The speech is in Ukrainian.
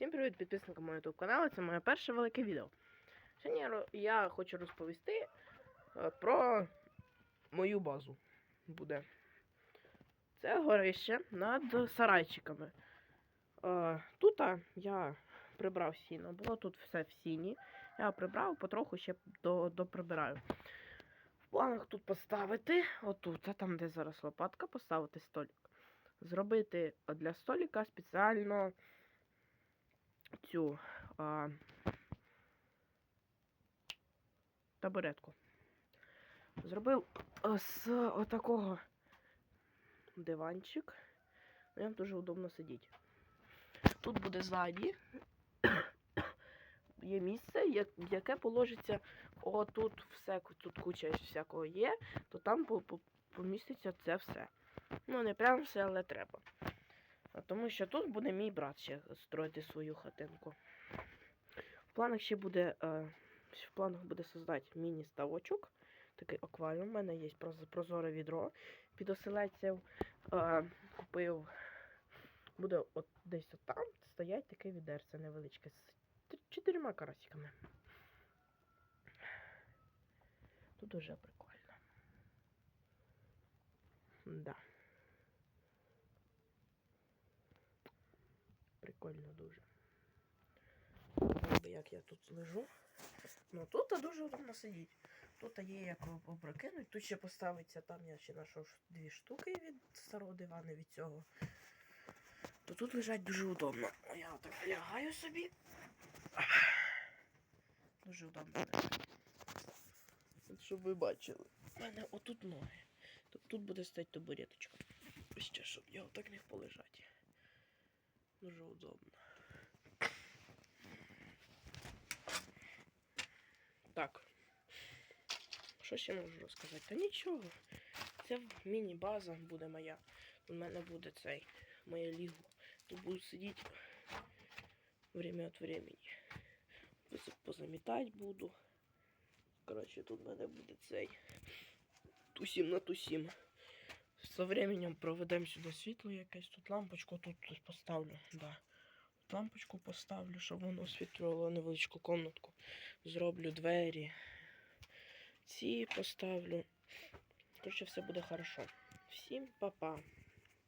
Всім привіт підписникам мого YouTube каналу. Це моє перше велике відео. Сьогодні я хочу розповісти е, про мою базу. Буде. Це горище над сарайчиками. Е, Тут я прибрав сіно. Було тут все в сіні. Я прибрав, потроху ще доприбираю. В планах тут поставити, отут, а там, де зараз лопатка, поставити столик. Зробити для столика спеціально цю а, табуретку. Зробив з отакого диванчик. На ньому дуже удобно сидіти. Тут буде ззаді. Є місце, яке положиться отут все, тут куча всякого є, то там по- по- поміститься це все. Ну, не прям все, але треба. Тому що тут буде мій брат ще строїти свою хатинку. В планах ще буде. Е, в планах буде создати міні-ставочок. Такий акваріум. У мене є прозоре відро під оселедців. Е, купив. Буде от десь от там стоять таке відерце невеличке з чотирма карасиками. Тут дуже прикольно. Да. Прикольно дуже. Як я тут лежу. Ну тут дуже удобно сидіти. Тут є як опрокинуть. Тут ще поставиться, там я ще знайшов дві штуки від старого дивана від цього. То тут лежать дуже удобно. Я отак лягаю собі. Дуже удобно. Щоб ви бачили. У мене отут ноги. Тут, буде стояти табуреточка. Ще, щоб я отак міг полежати. Дуже удобно. Так. Що ще можу розказати? Та нічого. Це міні-база буде моя. У мене буде цей моє ліго. Тут буду сидіти время від времени. Позамітати буду. Коротше, тут в мене буде цей. Тусім на тусім. Со временем проведемо сюди світло якесь. Тут лампочку тут, поставлю. Да. Лампочку поставлю, щоб воно освітлювало невеличку комнатку. Зроблю двері. Ці поставлю. Короче, все буде хорошо. Всім па-па.